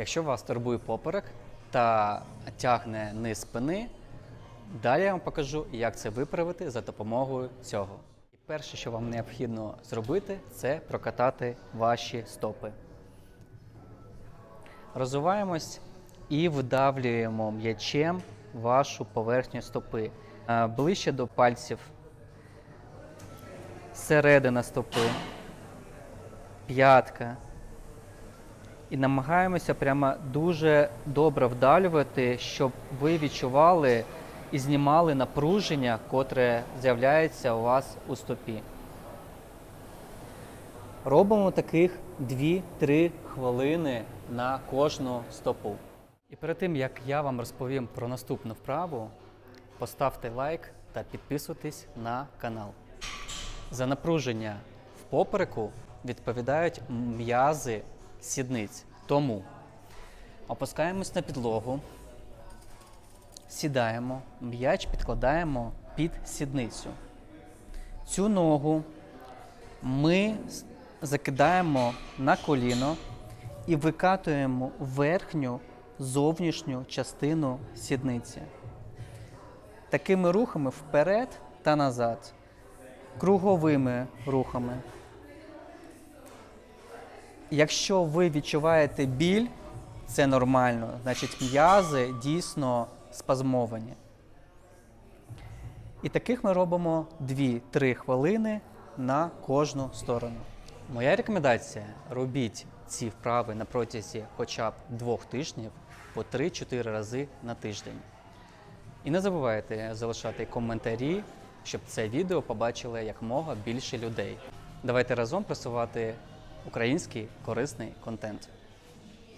Якщо вас турбує поперек та тягне низ спини, далі я вам покажу, як це виправити за допомогою цього. Перше, що вам необхідно зробити, це прокатати ваші стопи. Розвиваємось і вдавлюємо м'ячем вашу поверхню стопи Е, ближче до пальців, середина стопи, п'ятка. І намагаємося прямо дуже добре вдалювати, щоб ви відчували і знімали напруження, котре з'являється у вас у стопі. Робимо таких 2-3 хвилини на кожну стопу. І перед тим як я вам розповім про наступну вправу, поставте лайк та підписуйтесь на канал. За напруження в попереку відповідають м'язи сідниць. Тому опускаємось на підлогу, сідаємо, м'яч підкладаємо під сідницю. Цю ногу ми закидаємо на коліно і викатуємо верхню зовнішню частину сідниці. Такими рухами вперед та назад, круговими рухами. Якщо ви відчуваєте біль, це нормально, значить м'язи дійсно спазмовані. І таких ми робимо 2-3 хвилини на кожну сторону. Моя рекомендація: робіть ці вправи на протязі хоча б двох тижнів по 3-4 рази на тиждень. І не забувайте залишати коментарі, щоб це відео побачили якомога більше людей. Давайте разом просувати український корисний контент.